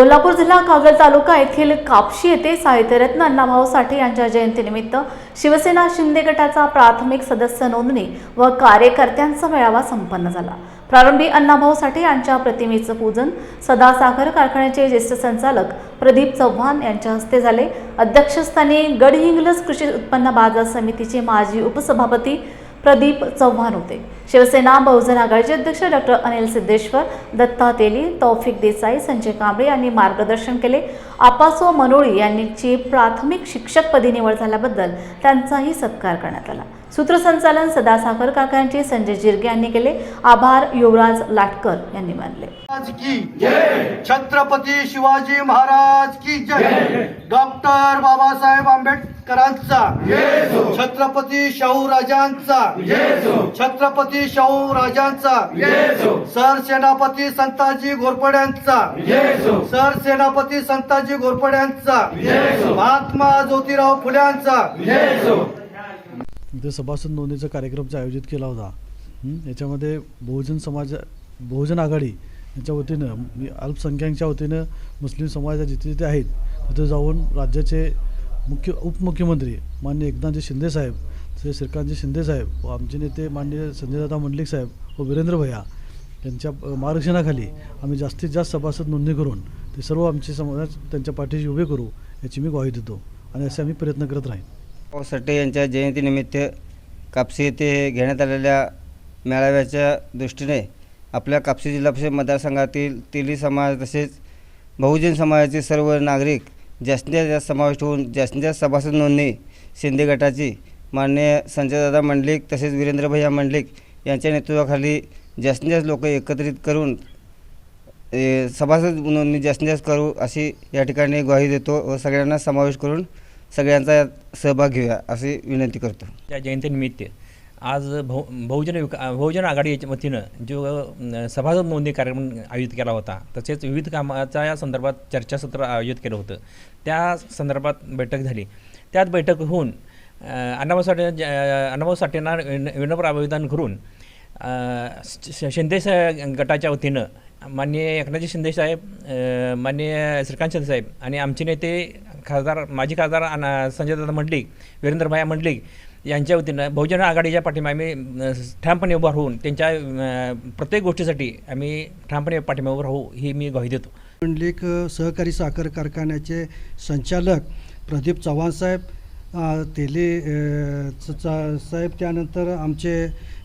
कोल्हापूर जिल्हा कागल तालुका येथील कापशी येथे साहित्यरत्न अण्णाभाऊ साठे यांच्या जयंतीनिमित्त शिवसेना शिंदे गटाचा प्राथमिक सदस्य नोंदणी व कार्यकर्त्यांचा मेळावा संपन्न झाला. प्रारंभी अण्णाभाऊ साठे यांच्या प्रतिमेचं पूजन सदा साखर कारखान्याचे ज्येष्ठ संचालक प्रदीप चव्हाण यांच्या हस्ते झाले. अध्यक्षस्थानी गडहिंग्लज कृषी उत्पन्न बाजार समितीचे माजी उपसभापती प्रदीप चव्हाण होते. शिवसेना बहुजन आघाडीचे अध्यक्ष डॉक्टर अनिल सिद्धेश्वर दत्ता तेली तौफिक देसाई संजय कांबळे यांनी मार्गदर्शन केले. आपासो मनोळी यांची प्राथमिक शिक्षकपदी निवड झाल्याबद्दल त्यांचाही सत्कार करण्यात आला. सूत्रसंचालन सदा साखर काकांचे संजय जिरगे यांनी केले. आभार युवराज लाटकर यांनी मानले. छत्रपती शिवाजी महाराज की जय? डॉक्टर बाबासाहेब आंबेडकरांचा छत्रपती शाहू राजांचा छत्रपती शाहू राजांचा सर सेनापती संताजी घोरपड्यांचा सर सेनापती संताजी घोरपड्यांचा महात्मा ज्योतिराव फुल्यांचा. इथे सभासद नोंदणीचा कार्यक्रमचा आयोजित केला होता याच्यामध्ये बहुजन समाज बहुजन आघाडी यांच्या वतीनं अल्पसंख्याकांच्या वतीनं मुस्लिम समाजात जिथे जिथे आहेत तिथे जाऊन राज्याचे मुख्य उपमुख्यमंत्री माननीय एकनाथजी शिंदेसाहेब श्री श्रीकांतजी शिंदेसाहेब व आमचे नेते माननीय संजयदादा मंडलिक साहेब व वीरेंद्र भैया यांच्या मार्गदर्शनाखाली आम्ही जास्तीत जास्त सभासद नोंदणी करून ते सर्व आमचे समाज त्यांच्या पाठीशी उभे करू याची मी ग्वाही देतो आणि असे आम्ही प्रयत्न करत राहीन. भाऊ साठे यांच्या जयंतीनिमित्त कापसी येथे घेण्यात आलेल्या मेळाव्याच्या दृष्टीने आपल्या कापसी जिल्हा परिषद मतदारसंघातील तेली समाज तसेच बहुजन समाजाचे सर्व नागरिक जास्तीत जास्त समाविष्ट होऊन जास्तीत जास्त सभासद नोंदणी शिंदे गटाची माननीय संजयदादा मंडलिक तसेच वीरेंद्रभैया मंडलिक यांच्या नेतृत्वाखाली जास्तीत जास्त लोक एकत्रित करून ए, सभासद नोंदणी जास्तीत जास्त करू अशी या ठिकाणी ग्वाही देतो व सगळ्यांना समावेश करून सगळ्यांचा यात सहभाग घेऊया अशी विनंती करतो. त्या जयंतीनिमित्त आज बहु बहुजन विका बहुजन आघाडीच्या वतीनं जो सभासद नोंदणी कार्यक्रम आयोजित केला होता तसेच विविध कामाच्या या संदर्भात चर्चासत्र आयोजित केलं होतं. त्या संदर्भात बैठक झाली. त्यात बैठक होऊन अण्णाभाऊ साठे अण्णाभाऊ साठेंना विन विनम्र आवेदन करून शिंदे गटाच्या वतीनं माननीय एकनाथजी शिंदेसाहेब साहेब माननीय श्रीकांत शिंदेसाहेब आणि आमचे नेते खासदार माजी खासदार संजय दादा मंडलिक वीरेंद्रभाया मंडलिक यांच्या वतीनं बहुजन आघाडीच्या पाठिंबा आम्ही ठामपणे उभा राहून त्यांच्या प्रत्येक गोष्टीसाठी आम्ही ठामपणे पाठिंबा उभं राहू ही मी ग्वाही देतो. मंडलिक सहकारी साखर कारखान्याचे संचालक प्रदीप चव्हाण साहेब तेली साहेब त्यानंतर आमचे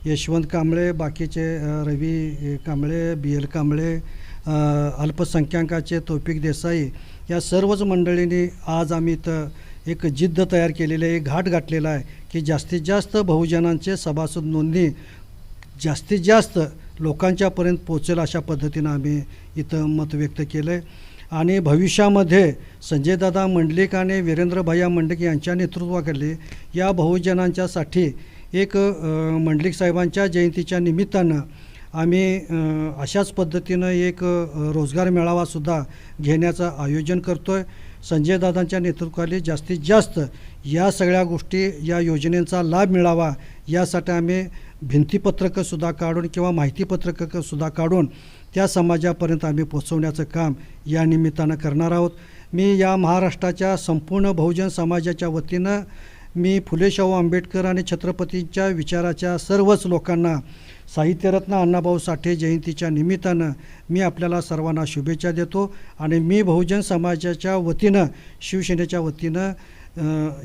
यशवंत कांबळे बाकीचे रवी कांबळे बी एल कांबळे अल्पसंख्याकाचे तोपिक देसाई या सर्वच मंडळींनी आज आम्ही इथं एक जिद्द तयार केलेली आहे एक घाट गाठलेला आहे की जास्तीत जास्त बहुजनांचे सभासद नोंदणी जास्तीत जास्त लोकांच्यापर्यंत पोचेल अशा पद्धतीनं आम्ही इथं मत व्यक्त केलं आहे आणि भविष्यामध्ये संजयदादा मंडलिक आणि वीरेंद्रभैया मंडलिक यांच्या नेतृत्वाखाली या बहुजनांच्यासाठी एक मंडलिक साहेबांच्या जयंतीच्या निमित्तानं आम्ही अशाच पद्धतीनं एक रोजगार मेळावासुद्धा घेण्याचं आयोजन करतो आहे संजय दादांच्या नेतृत्वाखाली जास्तीत जास्त या सगळ्या गोष्टी या योजनेचा लाभ मिळावा यासाठी आम्ही भिंतीपत्रकंसुद्धा काढून किंवा माहितीपत्रकंसुद्धा काढून त्या समाजापर्यंत आम्ही पोचवण्याचं काम या निमित्तानं करणार आहोत. मी या महाराष्ट्राच्या संपूर्ण बहुजन समाजाच्या वतीनं मी फुले शाहू आंबेडकर आणि छत्रपतींच्या विचाराच्या सर्वच लोकांना साहित्यरत्न अण्णाभाऊ साठे जयंतीच्या निमित्तानं मी आपल्याला सर्वांना शुभेच्छा देतो आणि मी बहुजन समाजाच्या वतीनं शिवसेनेच्या वतीनं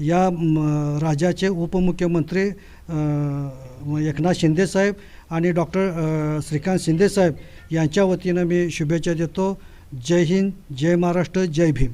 या म, राज्याचे उपमुख्यमंत्री एकनाथ शिंदेसाहेब आणि डॉक्टर श्रीकांत शिंदेसाहेब यांच्या वतीनं मी शुभेच्छा देतो. जय हिंद जय महाराष्ट्र जय भीम.